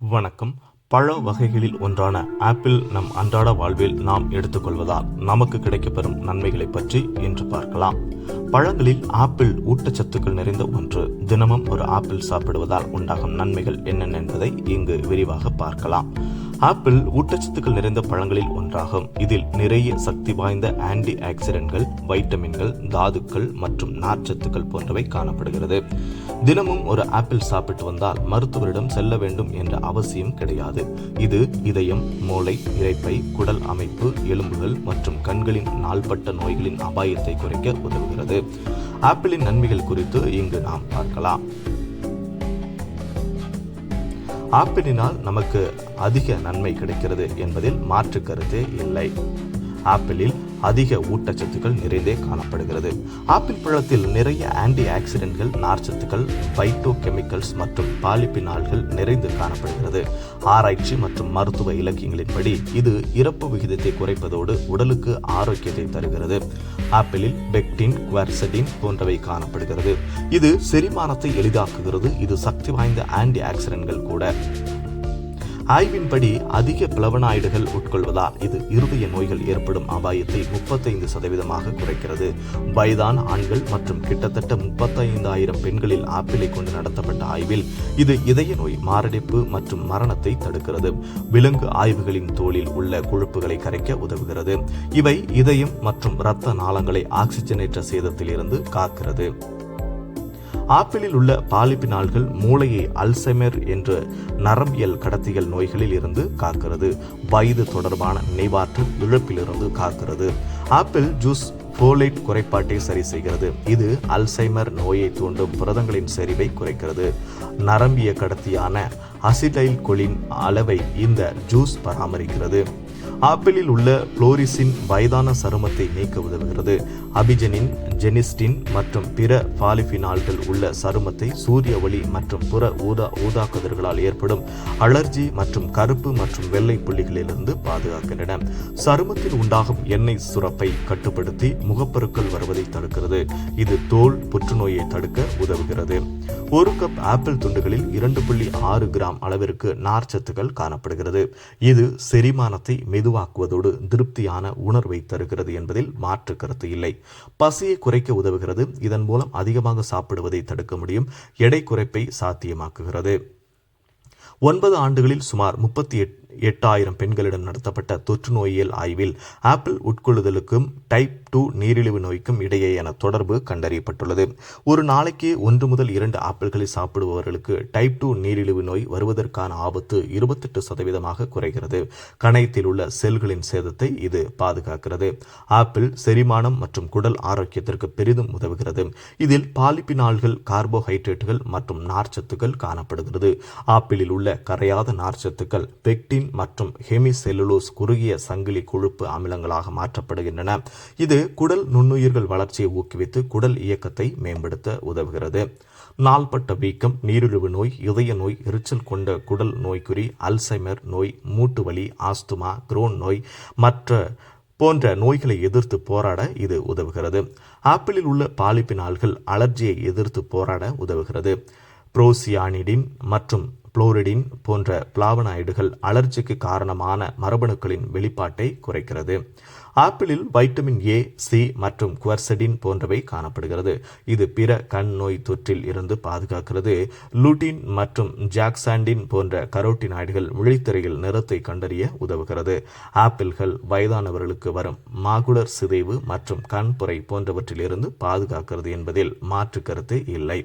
வணக்கம். பழ வகைகளில் ஒன்றான ஆப்பிள் நம் அன்றாட வாழ்வில் நாம் எடுத்துக்கொள்வதால் நமக்கு கிடைக்கப்பெறும் நன்மைகளை பற்றி இன்று பார்க்கலாம். பழங்களில் ஆப்பிள் ஊட்டச்சத்துக்கள் நிறைந்த ஒன்று தினமும் ஒரு ஆப்பிள் சாப்பிடுவதால் உண்டாகும் நன்மைகள் என்னென்ன என்பதை இங்கு விரிவாக பார்க்கலாம். ஆப்பிள் ஊட்டச்சத்துக்கள் நிறைந்த பழங்களில் ஒன்றாகும். இதில் நிறைய சக்தி வாய்ந்த ஆன்டி ஆக்சிடென்ட்கள் வைட்டமின்கள் தாதுக்கள் மற்றும் நார்ச்சத்துக்கள் போன்றவை காணப்படுகிறது. தினமும் ஒரு ஆப்பிள் சாப்பிட்டு வந்தால் மருத்துவரிடம் செல்ல வேண்டும் என்ற அவசியம் கிடையாது. இது இதயம் மூளை இறைப்பை குடல் அமைப்பு எலும்புகள் மற்றும் கண்களின் நாள்பட்ட நோய்களின் அபாயத்தை குறைக்க உதவுகிறது. ஆப்பிளின் நன்மைகள் குறித்து இங்கு நாம் பார்க்கலாம். ஆப்பிளினால் நமக்கு அதிக நன்மை கிடைக்கிறது என்பதில் மாற்று கருத்து இல்லை. ஆப்பிளில் அதிக ஊட்டச்சத்துக்கள் நிறைந்தே காணப்படுகிறது. ஆப்பிள் பழத்தில் நிறைய ஆன்டி ஆக்சிடென்ட்கள் நார்ச்சத்துக்கள் பைட்டோ கெமிக்கல்ஸ் மற்றும் பாலிபினால்கள் நிறைந்து காணப்படுகிறது. ஆராய்ச்சி மற்றும் மருத்துவ இலக்கியங்களின்படி இது இறப்பு விகிதத்தை குறைப்பதோடு உடலுக்கு ஆரோக்கியத்தை தருகிறது. ஆப்பிளில் பெக்டின் குவர்சடின் போன்றவை காணப்படுகிறது. இது செரிமானத்தை எளிதாக்குகிறது. இது சக்தி வாய்ந்த ஆன்டி ஆக்சிடென்ட்கள் கூட. ஆய்வின்படி அதிக பிளவனாய்டுகள் உட்கொள்வதால் இது இருதய நோய்கள் ஏற்படும் அபாயத்தை முப்பத்தைந்து சதவீதமாக குறைக்கிறது. வயதான ஆண்கள் மற்றும் கிட்டத்தட்ட முப்பத்தைந்தாயிரம் பெண்களில் ஆப்பிளை கொண்டு நடத்தப்பட்ட ஆய்வில் இது இதய நோய் மாரடைப்பு மற்றும் மரணத்தை தடுக்கிறது. விலங்கு ஆய்வுகளின் தோளில் உள்ள கொழுப்புகளை கரைக்க உதவுகிறது. இவை இதயம் மற்றும் இரத்த நாளங்களை ஆக்சிஜனேற்ற சேதத்திலிருந்து காக்கிறது. ஆப்பிளில் உள்ள பாலிபினால்கள் மூளையை அல்சைமர் என்ற நரம்பியல் கடத்திகள் நோய்களில் இருந்து காக்கிறது. வயது தொடர்பான நினைவாற்றல் இழப்பிலிருந்து காக்கிறது. ஆப்பிள் ஜூஸ் போலேட் குறைபாட்டை சரி செய்கிறது. இது அல்சைமர் நோயை தூண்டும் புரதங்களின் செறிவை குறைக்கிறது. நரம்பிய கடத்தியான அசிடைல் கொலின் அளவை இந்த ஜூஸ் பராமரிக்கிறது. ஆப்பிளில் உள்ள புளோரிசின் வயதான சருமத்தை நீக்க உதவுகிறது. அபிஜனின் ஜெனிஸ்டின் மற்றும் பிற பாலிஃபினால்கள் உள்ள சருமத்தை சூரிய ஒளி மற்றும் புற ஊதா ஊதா கதிர்களால் ஏற்படும் அலர்ஜி மற்றும் கருப்பு மற்றும் வெள்ளை புள்ளிகளிலிருந்து பாதுகாக்கின்றன. சருமத்தில் உண்டாகும் எண்ணெய் சுரப்பை கட்டுப்படுத்தி முகப்பருக்கள் வருவதை தடுக்கிறது. இது தோல் புற்றுநோயை தடுக்க உதவுகிறது. ஒரு கப் ஆப்பிள் துண்டுகளில் இரண்டு புள்ளி ஆறு கிராம் அளவிற்கு நார்ச்சத்துக்கள் காணப்படுகிறது. இது செரிமானத்தை மெதுவாக்குவதோடு திருப்தியான உணர்வை தருகிறது என்பதில் மாற்று கருத்து இல்லை. பசியை குறைக்க உதவுகிறது. இதன் மூலம் அதிகமாக சாப்பிடுவதை தடுக்க முடியும். எடை குறைப்பை சாத்தியமாக்குகிறது. ஒன்பது ஆண்டுகளில் சுமார் முப்பத்தி எட்டாயிரம் பெண்களிடம் நடத்தப்பட்ட தொற்று நோயியல் ஆய்வில் ஆப்பிள் உட்கொள்ளுதலுக்கும் டைப் டூ நீரிழிவு நோய்க்கும் இடையேயான தொடர்பு கண்டறியப்பட்டுள்ளது. ஒரு நாளைக்கு ஒன்று முதல் இரண்டு ஆப்பிள்களை சாப்பிடுபவர்களுக்கு டைப் டூ நீரிழிவு நோய் வருவதற்கான ஆபத்து இருபத்தெட்டு சதவீதமாக குறைகிறது. கணையத்தில் உள்ள செல்களின் சேதத்தை இது பாதுகாக்கிறது. ஆப்பிள் செரிமானம் மற்றும் குடல் ஆரோக்கியத்திற்கு பெரிதும் உதவுகிறது. இதில் பாலிபினால்கள் கார்போஹைட்ரேட்டுகள் மற்றும் நார்ச்சத்துக்கள் காணப்படுகிறது. ஆப்பிளில் உள்ள கரையாத நார்ச்சத்துக்கள் பெக்டின் மற்றும் ஹெமிசெல்லுலோஸ் குறுகிய சங்கிலி கொழுப்பு அமிலங்களாக மாற்றப்படுகின்றன. இது குடல் நுண்ணுயிர்கள் வளர்ச்சியை ஊக்குவித்து குடல் இயக்கத்தை மேம்படுத்த உதவுகிறது. நாள்பட்ட வீக்கம் நீரிழிவு நோய் இதய நோய் எரிச்சல் கொண்ட குடல் நோய்க்குறி அல்சைமர் நோய் மூட்டு வலி ஆஸ்துமா குரோன் நோய் மற்ற போன்ற நோய்களை எதிர்த்து போராட இது உதவுகிறது. ஆப்பிளில் உள்ள பாலிப்பினால்கள் அலர்ஜியை எதிர்த்து போராட உதவுகிறது. புரோசியானிடின் மற்றும் புளோரிடின் போன்ற பிளாவனாய்டுகள் அலர்ஜிக்கு காரணமான மரபணுக்களின் வெளிப்பாட்டை குறைக்கிறது. ஆப்பிளில் வைட்டமின் ஏ சி மற்றும் குவர்சடின் போன்றவை காணப்படுகிறது. இது பிற கண் நோய் தொற்றில் இருந்து பாதுகாக்கிறது. லூட்டின் மற்றும் ஜாக்சாண்டின் போன்ற கரோட்டினாய்டுகள் விழித்திரையில் நிறத்தை கண்டறிய உதவுகிறது. ஆப்பிள்கள் வயதானவர்களுக்கு வரும் மாகுலர் சிதைவு மற்றும் கண்புரை போன்றவற்றிலிருந்து பாதுகாக்கிறது என்பதில் மாற்று கருத்து இல்லை.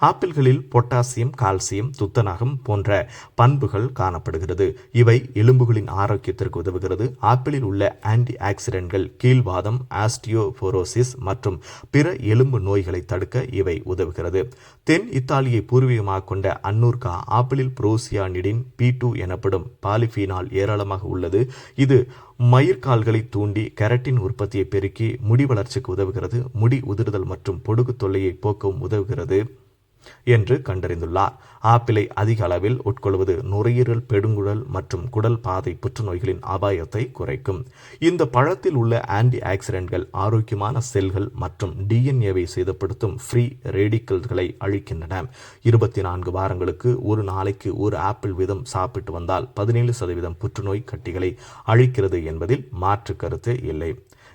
ஆப்பிள்களில் பொட்டாசியம் கால்சியம் துத்தநாகம் போன்ற பண்புகள் காணப்படுகிறது. இவை எலும்புகளின் ஆரோக்கியத்திற்கு உதவுகிறது. ஆப்பிளில் உள்ள ஆன்டி ஆக்சிடென்ட்கள் கீழ்வாதம் ஆஸ்டியோபோரோசிஸ் மற்றும் பிற எலும்பு நோய்களை தடுக்க இவை உதவுகிறது. தென் இத்தாலியை பூர்வீகமாக கொண்ட அன்னூர்கா ஆப்பிளில் புரோசியானிடின் பி டூ எனப்படும் பாலிஃபீனால் ஏராளமாக உள்ளது. இது மயிர்கால்களை தூண்டி கெரட்டின் உற்பத்தியை பெருக்கி முடி வளர்ச்சிக்கு உதவுகிறது. முடி உதிர்தல் மற்றும் பொடுகு தொல்லையை போக்கவும் உதவுகிறது. என்று கண்டறிந்துள்ளார். ஆப்பிளை அதிக அளவில் உட்கொள்வது நுரையீரல் பெருங்குடல் மற்றும் குடல் பாதை புற்றுநோய்களின் அபாயத்தை குறைக்கும். இந்த பழத்தில் உள்ள ஆன்டி ஆக்சிடென்ட்கள் ஆரோக்கியமான செல்கள் மற்றும் டிஎன்ஏவை சேதப்படுத்தும் ஃப்ரீ ரேடிக்கல்களை அழிக்கின்றன. இருபத்தி நான்கு வாரங்களுக்கு ஒரு நாளைக்கு ஒரு ஆப்பிள் வீதம் சாப்பிட்டு வந்தால் பதினேழு சதவீதம் புற்றுநோய் கட்டிகளை அழிக்கிறது என்பதில் மாற்று கருத்து இல்லை.